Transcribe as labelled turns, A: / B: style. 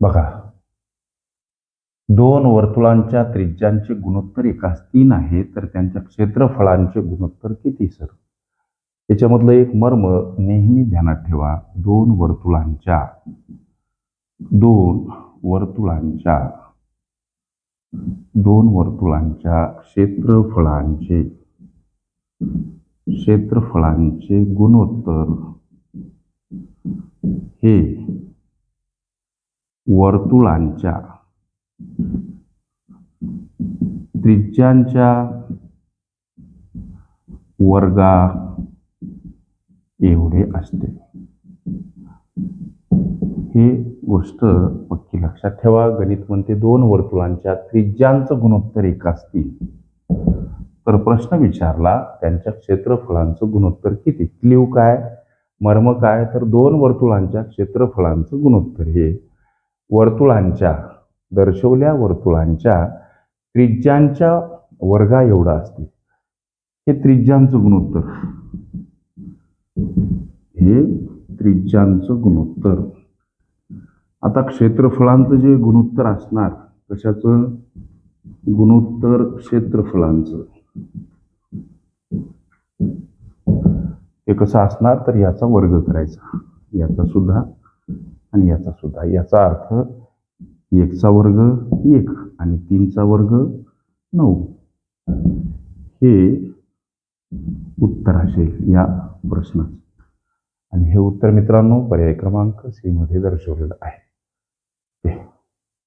A: बघा. दोन वर्तुळांच्या त्रिज्यांचे गुणोत्तर एकाच तीन आहे तर त्यांच्या क्षेत्रफळांचे गुणोत्तर किती सर? याच्यामधलं एक मर्म नेहमी ध्यानात ठेवा. दोन वर्तुळांच्या दोन वर्तुळांच्या दोन वर्तुळांच्या क्षेत्रफळांचे क्षेत्रफळांचे गुणोत्तर हे वर्तुळांच्या. त्रिज्यांच्या वर्गा एवढे असते. हे गोष्ट पक्की लक्षात ठेवा. गणित म्हणते दोन वर्तुळांच्या त्रिज्यांचं गुणोत्तर एक असतील. तर प्रश्न विचारला त्यांच्या क्षेत्रफळांचं गुणोत्तर किती? क्लिव काय? मर्म काय? तर दोन वर्तुळांच्या क्षेत्रफळांचं गुणोत्तर हे वर्तुळांच्या दर्शवल्या वर्तुळांच्या त्रिज्यांच्या वर्गा एवढा असते. हे त्रिज्यांचं गुणोत्तर. हे त्रिज्यांचं गुणोत्तर. आता क्षेत्रफळांचं जे गुणोत्तर असणार कशाचं? गुणोत्तर क्षेत्रफळांचं. ते कसं असणार? तर याचा वर्ग करायचा. याचा सुद्धा आणि याचा सुद्धा. याचा अर्थ एकचा वर्ग एक आणि तीनचा वर्ग नऊ. हे उत्तर असेल या प्रश्नाचं. आणि हे उत्तर मित्रांनो पर्याय क्रमांक सी मध्ये दर्शवलेलं आहे.